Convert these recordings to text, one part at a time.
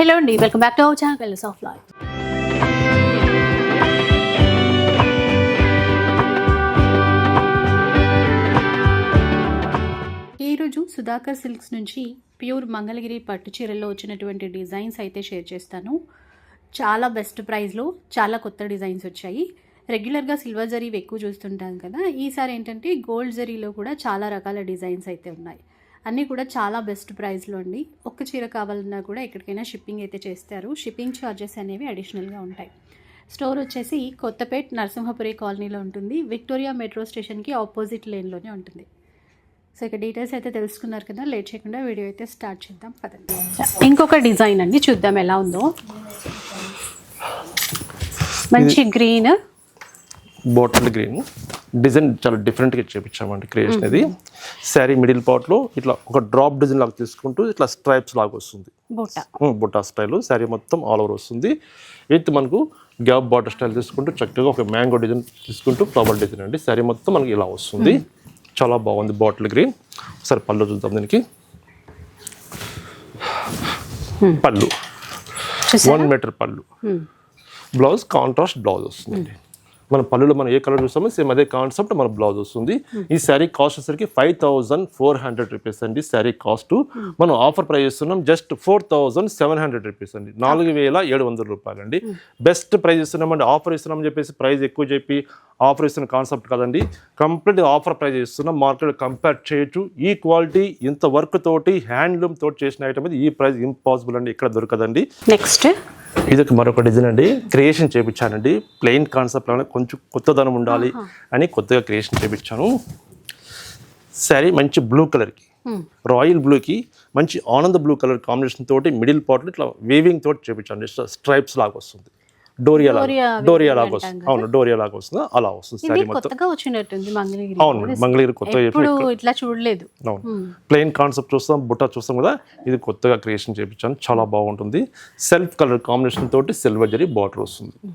Hello అండి welcome back to our channel colours of life ఈరోజు Sudhakar silks నుంచి pure Mangalagiri పట్టు చీరల్లో వచ్చినటువంటి డిజైన్స్ అయితే షేర్ చేస్తాను. చాలా బెస్ట్ ప్రైస్లో చాలా కొత్త డిజైన్స్ వచ్చాయి. రెగ్యులర్గా సిల్వర్ జరీ ఎక్కువ చూస్తుంటాం కదా ఈసారి ఏంటంటే గోల్డ్ జరీలో కూడా చాలా రకాల డిజైన్స్ అయితే ఉన్నాయి. అన్నీ కూడా చాలా బెస్ట్ ప్రైస్లో అండి. ఒక్క చీర కావాలన్నా కూడా ఎక్కడికైనా షిప్పింగ్ అయితే చేస్తారు. షిప్పింగ్ ఛార్జెస్ అనేవి అడిషనల్గా ఉంటాయి. స్టోర్ వచ్చేసి కొత్తపేట్ నరసింహపురి కాలనీలో ఉంటుంది. విక్టోరియా మెట్రో స్టేషన్కి ఆపోజిట్ లేన్లోనే ఉంటుంది. సో ఇక డీటెయిల్స్ అయితే తెలుసుకున్నారు కదా లేట్ చేయకుండా వీడియో అయితే స్టార్ట్ చేద్దాం. పదండి. ఇంకొక డిజైన్ అండి చూద్దాం ఎలా ఉందో. మంచి గ్రీన్ బాటిల్ గ్రీన్ డిజైన్ చాలా డిఫరెంట్గా చేపించామండి క్రియేషన్ ఇది శారీ మిడిల్ పార్ట్లో ఇట్లా ఒక డ్రాప్ డిజైన్ లాగా తీసుకుంటూ ఇట్లా స్ట్రైప్స్ లాగా వస్తుంది. బుట్టా స్టైల్ శారీ మొత్తం ఆల్ ఓవర్ వస్తుంది. విత్ మనకు గ్యాప్ బార్డర్ స్టైల్ తీసుకుంటూ చక్కగా ఒక మ్యాంగో డిజైన్ తీసుకుంటూ ఫ్లవర్ డిజైన్ అండి. శారీ మొత్తం మనకి ఇలా వస్తుంది. చాలా బాగుంది బాటిల్ గ్రీన్ ఒకసారి పళ్ళు చూద్దాం దీనికి. పళ్ళు. వన్ మీటర్ పళ్ళు. బ్లౌజ్ కాంట్రాస్ట్ బ్లౌజ్ వస్తుంది మన పళ్ళులో మనం ఏ కలర్ చూస్తామో సేమ్ అదే కాన్సెప్ట్ మన బ్లౌజ్ వస్తుంది. ఈ శారీ కాస్ట్ వచ్చేసరికి five thousand four hundred rupees అండి. శారీ కాస్ట్ మనం ఆఫర్ ప్రైస్ ఇస్తున్నాం just four thousand seven hundred rupees అండి. నాలుగు వేల ఏడు వందల రూపాయలు అండి బెస్ట్ ప్రైస్ ఇస్తున్నామండి ఆఫర్ ఇస్తున్నామని చెప్పేసి ప్రైస్ ఎక్కువ చెప్పి ఆఫర్ ఇస్తున్న కాన్సెప్ట్ కదండి. కంప్లీట్ ఆఫర్ ప్రైస్ ఇస్తున్నాం మార్కెట్ కంపేర్ చేయొచ్చు. ఈ క్వాలిటీ ఇంత వర్క్ తోటి హ్యాండ్లూమ్ తోటి చేసిన ఐటమ్ ఈ ప్రైస్ ఇంపాసిబుల్ అండి. ఇక్కడ దొరకదండి. నెక్స్ట్ ఇది ఒక మరొక డిజైన్ అండి. క్రియేషన్ చేపించానండి. ప్లెయిన్ కాన్సెప్ట్ లాగా కొంచెం కొత్తదనం ఉండాలి అని కొత్తగా క్రియేషన్ చేపించాను. శారీ మంచి బ్లూ కలర్కి రాయల్ బ్లూకి మంచి ఆనంద బ్లూ కలర్ కాంబినేషన్ తోటి మిడిల్ పార్ట్లో ఇట్లా వేవింగ్ తోటి చేపించాను. స్ట్రైప్స్ లాగా వస్తుంది. డోరియా లాగా. డోరియా లాగా వస్తుంది. అవును డోరియా లాగా వస్తుంది. అలా వస్తుంది మొత్తం. మంగళగిరి. అవును మంగళగిరి కొత్త ఇట్లా చూడలేదు. అవును. ప్లెయిన్ కాన్సెప్ట్ చూస్తాం బుట్ట చూస్తాం కదా. ఇది కొత్తగా క్రియేషన్ చేయించాను చాలా బాగుంటుంది. సెల్ఫ్ కలర్ కాంబినేషన్ తోటి సిల్వర్ జరీ బార్డర్ వస్తుంది.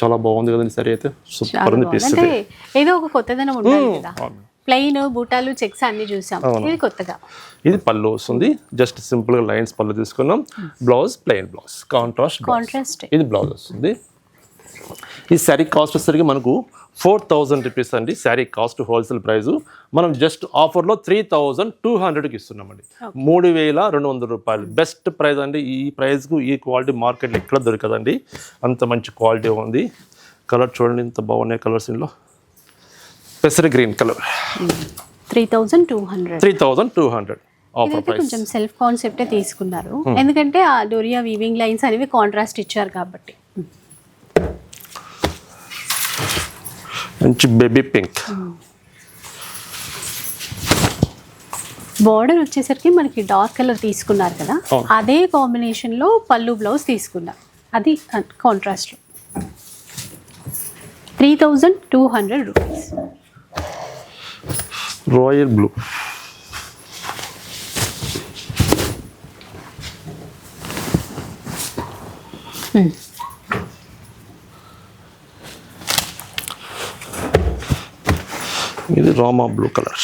చాలా బాగుంది కదండి సరే అయితే. సూపర్ అంటే ఏదో ఒక కొత్తదనం ఉండాలి కదా. ప్లెయిన్ బూటాలు చెక్స్ అన్ని చూసాం. ఇది కొత్తగా. ఇది పళ్ళు వస్తుంది. జస్ట్ సింపుల్గా లైన్స్ పళ్ళు తీసుకున్నాం. Blouse plain blouse contrast contrast ఇది బ్లౌజ్ వస్తుంది. ఈ శారీ కాస్ట్ వచ్చేసరికి మనకు ఫోర్ థౌజండ్ రూపీస్ అండి. శారీ కాస్ట్ హోల్సేల్ ప్రైస్ మనం జస్ట్ ఆఫర్లో త్రీ థౌజండ్ టూ హండ్రెడ్కి ఇస్తున్నామండి. మూడు వేల రెండు వందల రూపాయలు. బెస్ట్ ప్రైస్ అండి. ఈ ప్రైస్కు ఈ క్వాలిటీ మార్కెట్లో ఎక్కడ దొరకదండి. అంత మంచి క్వాలిటీ ఉంది. కలర్ చూడండి ఇంత బాగున్నాయి కలర్స్ ఇందులో. పెసరి green colour. Three thousand two hundred. Three thousand two hundred కొంచెం సెల్ఫ్ కాన్సెప్టే తీసుకున్నారు. ఎందుకంటే ఆ డోరియా వీవింగ్ లైన్స్ అనేవి కాంట్రాస్ట్ ఇచ్చారు కాబట్టి. మంచి బేబీ పింక్. బార్డర్ వచ్చేసరికి మనకి డార్క్ కలర్ తీసుకున్నారు కదా. అదే కాంబినేషన్లో పళ్ళు బ్లౌజ్ తీసుకున్నారు అది కాంట్రాస్ట్లో. Three thousand two hundred rupees royal blue ఇది Rama blue colour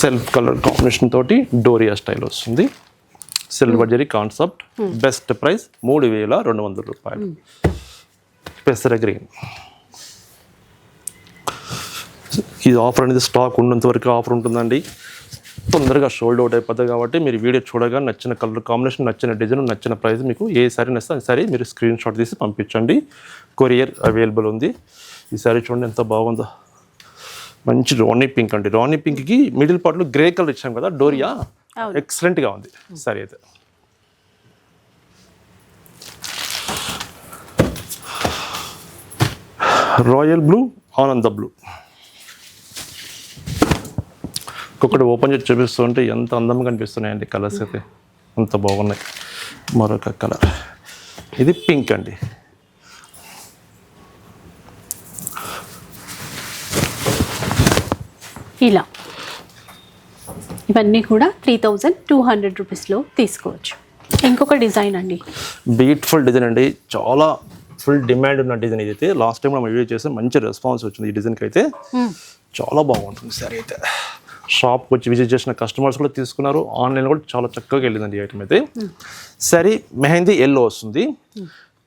self colour combination తోటి డోరియా స్టైల్ వస్తుంది. Silver zari concept best price మూడు వేల రెండు వందల రూపాయలు. పెసర గ్రీన్ ఇది ఆఫర్ అనేది స్టాక్ ఉన్నంత వరకు ఆఫర్ ఉంటుందండి. తొందరగా షోల్డ్ అవుట్ అయిపోతుంది కాబట్టి మీరు వీడియో చూడగా నచ్చిన కలర్ కాంబినేషన్ నచ్చిన డిజైన్ నచ్చిన ప్రైస్ మీకు ఏ సారీ నచ్చితే ఆ సారీ మీరు స్క్రీన్ షాట్ తీసి పంపించండి. కొరియర్ అవైలబుల్ ఉంది. ఈ సారీ చూడండి ఎంత బాగుందో. మంచి రాణి పింక్ అండి. రాణి పింక్కి మిడిల్ పార్ట్లో గ్రే కలర్ ఇచ్చాం కదా డోరియా. ఎక్సలెంట్గా ఉంది సారీ అయితే. రాయల్ బ్లూ ఆనంద బ్లూ ఒక్కొక్కటి ఓపెన్ చేసి చూపిస్తుంటే ఎంత అందంగా కనిపిస్తున్నాయండి కలర్స్ అయితే. అంత బాగున్నాయి. మరొక కలర్ ఇది పింక్ అండి. ఇలా. ఇవన్నీ కూడా త్రీ థౌజండ్ టూ హండ్రెడ్ రూపీస్లో తీసుకోవచ్చు. ఇంకొక డిజైన్ అండి. బ్యూటిఫుల్ డిజైన్ అండి. చాలా ఫుల్ డిమాండ్ ఉన్న డిజైన్ ఇదైతే. లాస్ట్ టైం మనం వీడియో చేస్తే మంచి రెస్పాన్స్ వచ్చింది ఈ డిజైన్కి అయితే. చాలా బాగుంటుంది సారీ అయితే. షాప్కి వచ్చి విజిట్ చేసిన కస్టమర్స్ కూడా తీసుకున్నారు. ఆన్లైన్ కూడా చాలా చక్కగా వెళ్ళిందండి ఈ ఐటమ్ అయితే. సరే మెహందీ ఎల్లో వస్తుంది.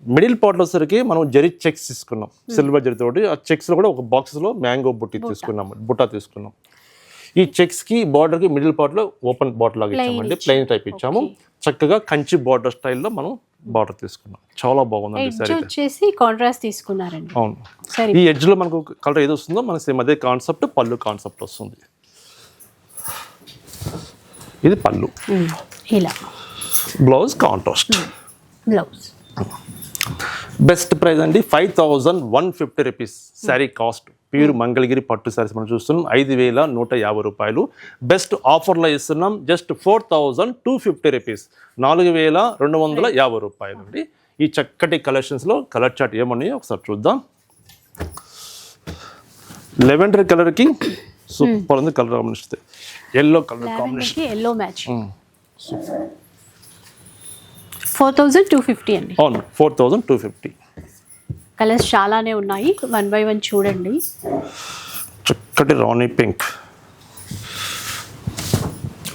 మిడిల్ పార్ట్లో వచ్చేసరికి మనం జరీ చెక్స్ తీసుకున్నాం. సిల్వర్ జరీ తోటి ఆ చెక్స్లో కూడా ఒక బాక్స్లో మ్యాంగో బుట్టి తీసుకున్నాం బుట్ట తీసుకున్నాం. ఈ చెక్స్కి బార్డర్కి మిడిల్ పార్ట్లో ఓపెన్ బాటిల్ లాగా ఇచ్చామండి. ప్లెయిన్ టైప్ ఇచ్చాము. చక్కగా కంచి బార్డర్ స్టైల్లో మనం బార్డర్ తీసుకున్నాం. చాలా బాగుందండి సరే వచ్చేసి కాంట్రాస్ట్ తీసుకున్నారండి. అవును. ఈ ఎడ్జ్లో మనకు కలర్ ఏది వస్తుందో మనకి సేమ్ అదే కాన్సెప్ట్ పళ్ళు కాన్సెప్ట్ వస్తుంది. ఇది పళ్ళు. ఇలా. Blouse contrast. Blouse. Best price అండి five thousand one fifty rupees. Sari cost pure Mangalagiri పట్టు శారీస్ మనం చూస్తున్నాం. ఐదు వేల నూట యాభై రూపాయలు. బెస్ట్ ఆఫర్లో ఇస్తున్నాం. Just four thousand two fifty rupees. నాలుగు వేల రెండు వందల యాభై రూపాయలు అండి. ఈ చక్కటి కలెక్షన్స్లో కలర్ చార్ట్ ఏమన్నాయో ఒకసారి చూద్దాం. లెవెండర్ కలర్కి సూపర్ ఉంది colour combination yellow colour combination yellow match four thousand two fifty అండి. అవును four thousand two fifty. Colours చాలానే ఉన్నాయి. వన్ బై వన్ చూడండి. చక్కటి రాణి పింక్.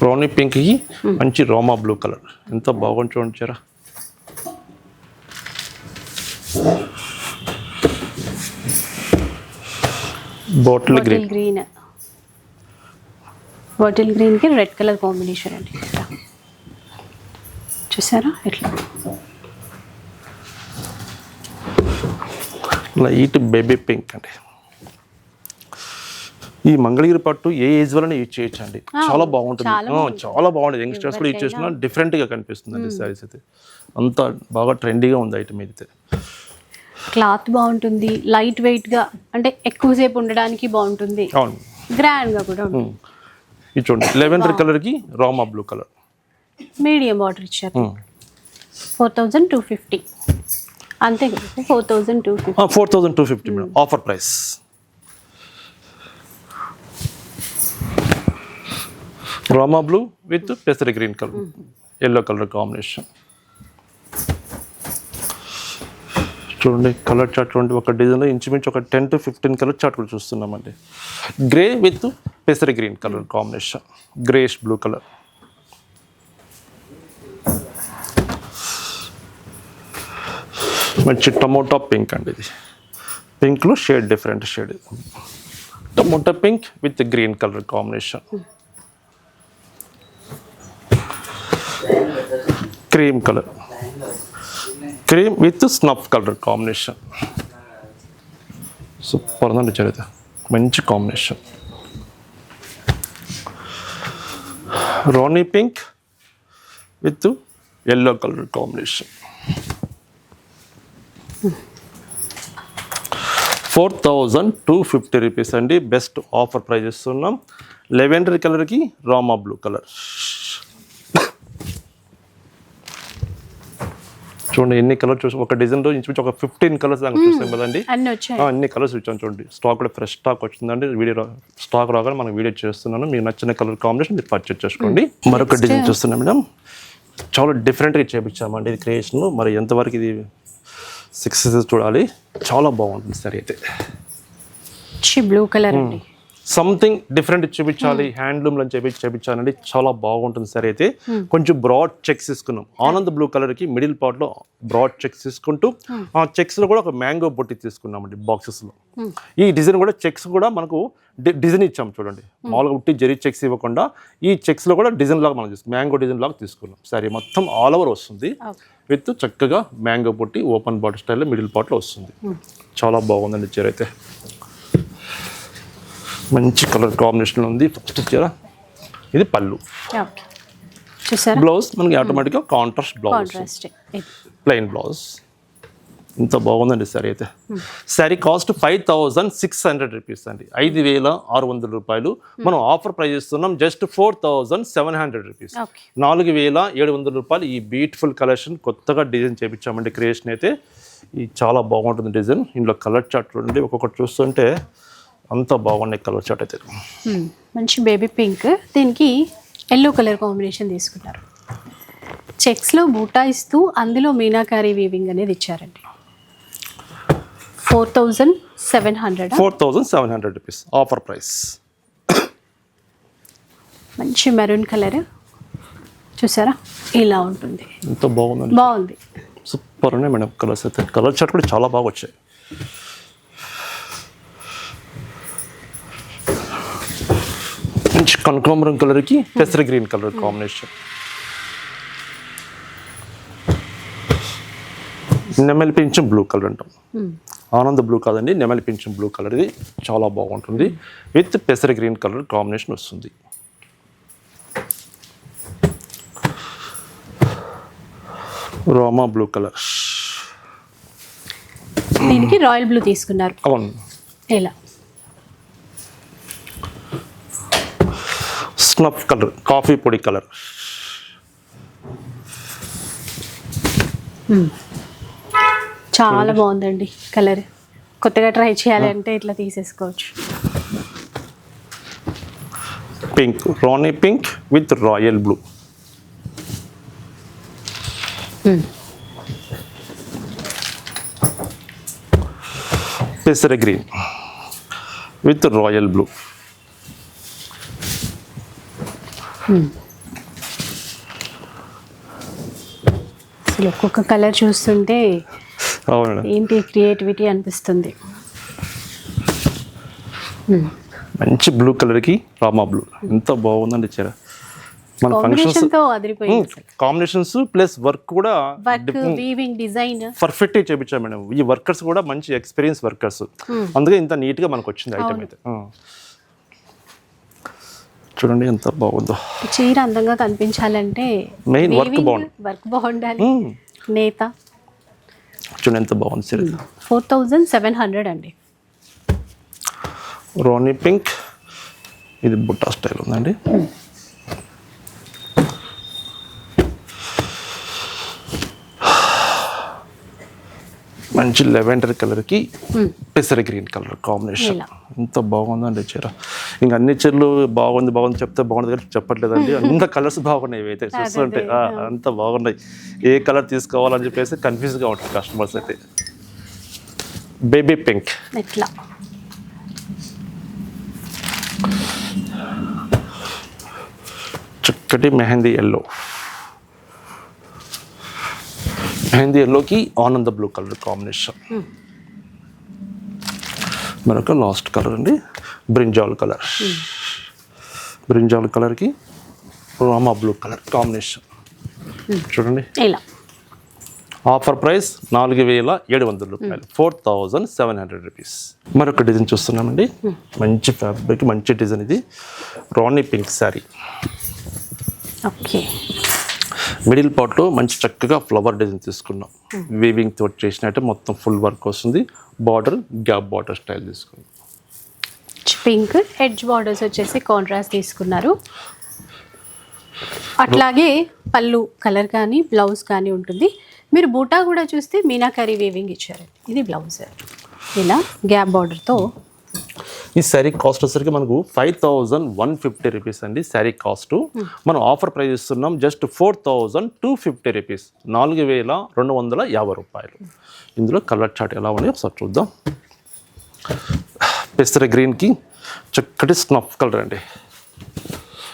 రాణి పింక్కి మంచి రోమా బ్లూ కలర్. ఎంత బాగుంది చూడండి చరా. Bottle green. గ్రీన్. బాటిల్ గ్రీన్కి రెడ్ కలర్ కాంబినేషన్ అండి. చూసారా? ఇట్లా లైట్ బేబీ పింక్ అండి. ఈ మంగళగిరి పట్టు ఏ ఏజ్ వలన యూజ్ చేయొచ్చు అండి చాలా బాగుంటుంది. చాలా బాగుంటుంది. యంగ్స్టర్స్ కూడా యూజ్ చేసిన డిఫరెంట్గా కనిపిస్తుంది అండి శారీస్ అయితే. అంత బాగా ట్రెండీగా ఉంది ఐటమ్ అయితే క్లాత్ బాగుంటుంది. లైట్ వెయిట్గా అంటే ఎక్కువసేపు ఉండడానికి బాగుంటుంది. అవును. గ్రాండ్గా కూడా ఉంటుంది. ఇది చూడండి. లెవెండర్ కలర్కి రామా బ్లూ కలర్ మీడియం బార్డర్ ఇచ్చారు. Four thousand two fifty. అంతే కదా four thousand two fifty. Four thousand two fifty madam. Offer price Rama blue with పెసరి green colour yellow colour combination చూడండి కలర్ చార్ట్ చూడండి. ఒక డిజైన్లో ఇంచుమించు ఒక ten to fifteen colour chart కూడా చూస్తున్నామండి. Grey with పెసరి green colour combination greyish blue colour మంచి tomato pink అండి ఇది. పింక్లో shade different shade. Tomato pink with green colour combination. Cream colour. Cream with snuff colour combination. Super ఉందండి చరిత మంచి combination. Ronnie pink with yellow colour combination. Four thousand two fifty rupees అండి. Best offer price ఇస్తున్నాం. Lavender కలర్కి రామా blue colour. చూడండి ఎన్ని colour చూసి ఒక డిజైన్లో ఇంచుమించు ఒక ఫిఫ్టీన్ కలర్స్ దాకా చూసాం కదండి. అన్నీ కలర్స్ ఇచ్చాను చూడండి. స్టాక్ కూడా ఫ్రెష్ స్టాక్ వచ్చిందండి. వీడియో స్టాక్ రాగానే మనం వీడియో చేస్తున్నాను. మీకు నచ్చిన కలర్ కాంబినేషన్ మీరు పర్చేస్ చేసుకోండి. మరొక డిజైన్ చూస్తున్నాం మేడం. చాలా డిఫరెంట్గా చేపించామండి ఇది క్రియేషన్ మరి ఎంతవరకు ఇది సక్సెస్ చూడాలి. చాలా బాగుంటుంది సరే అయితే. బ్లూ కలర్ అండి. సంథింగ్ డిఫరెంట్ చూపించాలి హ్యాండ్లూమ్లో చేపించి చేపించాలండి చాలా బాగుంటుంది సరే అయితే. కొంచెం బ్రాడ్ చెక్స్ తీసుకున్నాం ఆనంద్ బ్లూ కలర్కి మిడిల్ పార్ట్లో బ్రాడ్ చెక్స్ తీసుకుంటూ ఆ చెక్స్లో కూడా ఒక మ్యాంగో బొట్టి తీసుకున్నామండి బాక్సెస్లో. ఈ డిజైన్ కూడా చెక్స్ కూడా మనకు డిజైన్ ఇచ్చాం చూడండి. మామూలుగా ఉట్టి జరీ చెక్స్ ఇవ్వకుండా ఈ చెక్స్లో కూడా డిజైన్ లాగా మనం తీసుకున్నాం మ్యాంగో డిజైన్ లాగా తీసుకున్నాం సరే మొత్తం ఆల్ ఓవర్ వస్తుంది. విత్ చక్కగా మ్యాంగో బొట్టి ఓపెన్ బాటర్ స్టైల్లో మిడిల్ పార్ట్లో వస్తుంది. చాలా బాగుందండి చీర అయితే. మంచి కలర్ కాంబినేషన్ ఉంది. ఫస్ట్ చీర ఇది పళ్ళు. చూసారా? బ్లౌజ్ మనకి ఆటోమేటిక్గా కాంట్రాస్ట్ బ్లౌజ్ ప్లెయిన్ బ్లౌజ్ ఇంత బాగుందండి సారీ అయితే. Sari cost five thousand six hundred rupees అండి. ఐదు వేల ఆరు వందల రూపాయలు. మనం ఆఫర్ ప్రైస్ ఇస్తున్నాం just four thousand seven hundred rupees నాలుగు వేల ఏడు వందల రూపాయలు ఈ బ్యూటిఫుల్ కలెక్షన్ కొత్తగా డిజైన్ చేపించామండి. క్రియేషన్ అయితే ఈ చాలా బాగుంటుంది డిజైన్ ఇందులో కలర్ చార్ట్ చూడండి. ఒక్కొక్కటి చూస్తుంటే అంత బాగున్నాయి కలర్ చార్ట్ అయితే. మంచి బేబీ పింక్. దీనికి ఎల్లో కలర్ కాంబినేషన్ తీసుకున్నారు చెక్స్లో బూటా ఇస్తూ అందులో మీనాకారి వీవింగ్ అనేది ఇచ్చారండి. Four thousand seven hundred four thousand seven hundred rupees offer price మంచి మెరూన్ కలర్. చూసారా? ఇలా ఉంటుంది. ఎంత బాగుందండి. బాగుంది. సూపర్ ఉన్నాయి మేడం కలర్స్ అయితే. కలర్ చార్ట్ కూడా చాలా బాగా వచ్చాయి. మంచి కనకాంబరం కలర్కి పెసర గ్రీన్ కలర్ కాంబినేషన్ నెమలి పింఛం బ్లూ కలర్ అంటాం ఆనంద్ బ్లూ కాదండి నెమలి పింఛం బ్లూ కలర్ ఇది చాలా బాగుంటుంది. విత్ పెసర గ్రీన్ కలర్ కాంబినేషన్ వస్తుంది. రోమా బ్లూ కలర్ దీనికి రాయల్ బ్లూ తీసుకున్నారు. అవును. ఇలా స్నఫ్ కలర్ కాఫీ పొడి కలర్. చాలా బాగుందండి కలర్. కొత్తగా ట్రై చేయాలి అంటే ఇట్లా తీసేసుకోవచ్చు. పింక్ రానీ పింక్ విత్ రాయల్ బ్లూ. పెసర గ్రీన్ విత్ రాయల్ బ్లూ. అసలు ఒక్కొక్క కలర్ చూస్తుంటే ఏంటి క్రియేటివిటీ అనిపిస్తుంది. మంచి బ్లూ కలర్కి రామా బ్లూ. ఎంత బాగుందండి చీర. మన ఫంక్షన్స్ కాంబినేషన్స్ ప్లస్ వర్క్ కూడా వీవింగ్ డిజైన్ పర్ఫెక్ట్గా చేపించాం మేడం. ఈ వర్కర్స్ కూడా మంచి ఎక్స్పీరియన్స్ వర్కర్స్ అందుకే ఇంత నీట్గా మనకు వచ్చింది ఐటమ్ అయితే. చూడండి ఎంత బాగుందో. చీర అందంగా కనిపించాలంటే Main work బాగుంది. వర్క్ బాగుండాలి. నేత. చూడండి ఎంత బాగుంది చీర ఫోర్ థౌజండ్ సెవెన్ హండ్రెడ్ అండి. రోనీ పింక్. ఇది బుట్టా స్టైల్ ఉందండి. మంచి లెవెండర్ కలర్కి పెసర గ్రీన్ కలర్ కాంబినేషన్. ఎంత బాగుందండి చీర. ఇంకా అన్ని చీరలు బాగుంది బాగుంది చెప్తే బాగుంది కానీ చెప్పట్లేదండి. అంత కలర్స్ బాగున్నాయి ఇవైతే. చూస్తుంటే అంత బాగున్నాయి. ఏ కలర్ తీసుకోవాలని చెప్పేసి కన్ఫ్యూజ్గా ఉంటుంది కస్టమర్స్ అయితే. Baby pink. ఎట్లా చక్కటి మెహందీ ఎల్లో. మెహందీ ఎల్లోకి ఆనంద బ్లూ కలర్ కాంబినేషన్. మరొక లాస్ట్ కలర్ అండి బ్రింజాల్ కలర్. బ్రింజాల్ కలర్కి రామా బ్లూ కలర్ కాంబినేషన్. చూడండి. ఇలా. ఆఫర్ ప్రైస్ నాలుగు వేల ఏడు వందల రూపాయలు. Four thousand seven hundred rupees. మరొక డిజైన్ చూస్తున్నామండి. మంచి ఫ్యాబ్రిక్ మంచి డిజైన్ ఇది. రాణి పింక్ శారీ. ఓకే. మిడిల్ పార్ట్లో మంచి చక్కగా ఫ్లవర్ డిజైన్ తీసుకున్నాం. వీవింగ్ తోటి చేసినట్టు మొత్తం ఫుల్ వర్క్ వస్తుంది. బార్డర్ గ్యాప్ బార్డర్ స్టైల్ తీసుకున్నాం. పింక్ హెడ్జ్ బార్డర్స్ వచ్చేసి కాంట్రాస్ట్ తీసుకున్నారు. అట్లాగే పళ్ళు కలర్ కానీ బ్లౌజ్ కానీ ఉంటుంది. మీరు బూటా కూడా చూస్తే మీనాకరీ వేవింగ్ ఇచ్చారు. ఇది బ్లౌజ్ ఇలా గ్యాప్ బార్డర్తో ఈ శారీ కాస్ట్ వచ్చేసరికి మనకు five thousand one fifty rupees అండి శారీ కాస్ట్. మనం ఆఫర్ ప్రైస్ ఇస్తున్నాం just four thousand two fifty rupees. నాలుగు వేల రెండు వందల యాభై రూపాయలు. ఇందులో కలర్ చార్ట్ ఎలా ఉన్నాయో ఒకసారి చూద్దాం. పెసర గ్రీన్కి చక్కటి స్నఫ్ కలర్ అండి.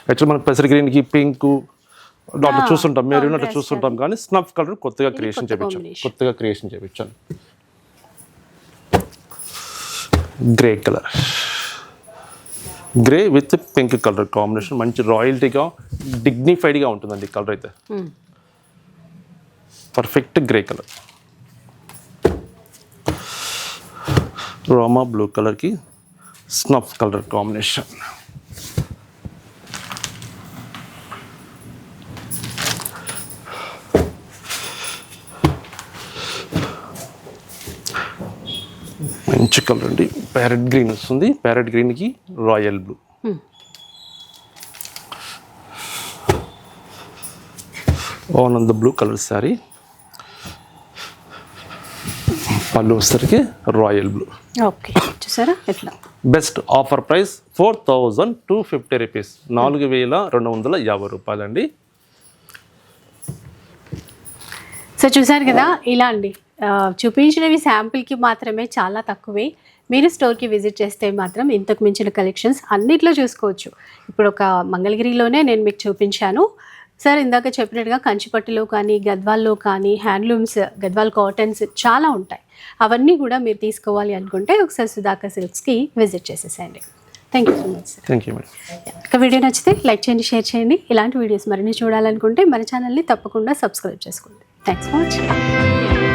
యాక్చువల్ మనకు పెసర గ్రీన్కి పింక్ అట్లా చూస్తుంటాం మీరు అట్లా చూస్తుంటాం కానీ స్నఫ్ కలర్ కొత్తగా క్రియేషన్ కొత్త చేయించాం combination. కొత్తగా క్రియేషన్ చేయించాను grey colour. Grey with pink colour combination మంచి రాయల్టీగా డిగ్నిఫైడ్గా ఉంటుందండి ఈ కలర్ అయితే. Perfect grey colour. Rama blue కలర్కి స్నఫ్ కలర్ కాంబినేషన్. మంచి కలర్ అండి ప్యారెట్ గ్రీన్ వస్తుంది. ప్యారెట్ గ్రీన్కి రాయల్ బ్లూ. ఆనంద బ్లూ కలర్ శారీ పళ్ళు వచ్చేసరికి రాయల్ బ్లూ. ఓకే చూసారా? ఎట్లా? Best offer price four thousand two fifty rupees నాలుగు వేల రెండు వందల యాభై రూపాయలండి. సో చూసారు కదా ఇలా అండి. చూపించినవి శాంపిల్కి మాత్రమే చాలా తక్కువే. మీరు స్టోర్కి విజిట్ చేస్తే మాత్రం ఇంతకు మించిన కలెక్షన్స్ అన్నిట్లో చూసుకోవచ్చు. ఇప్పుడు ఒక మంగళగిరిలోనే నేను మీకు చూపించాను. సార్ ఇందాక చెప్పినట్టుగా కంచిపట్టులో కానీ గద్వాల్లో కానీ హ్యాండ్లూమ్స్ గద్వాల్ కాటన్స్ చాలా ఉంటాయి. అవన్నీ కూడా మీరు తీసుకోవాలి అనుకుంటే ఒకసారి సుధాకర్ సిల్క్స్కి విజిట్ చేసేసేయండి. Thank you so much sir thank you ఒక వీడియో నచ్చితే లైక్ చేయండి షేర్ చేయండి. ఇలాంటి వీడియోస్ మరిన్ని చూడాలనుకుంటే మన ఛానల్ని తప్పకుండా సబ్స్క్రైబ్ చేసుకోండి. Thanks for watching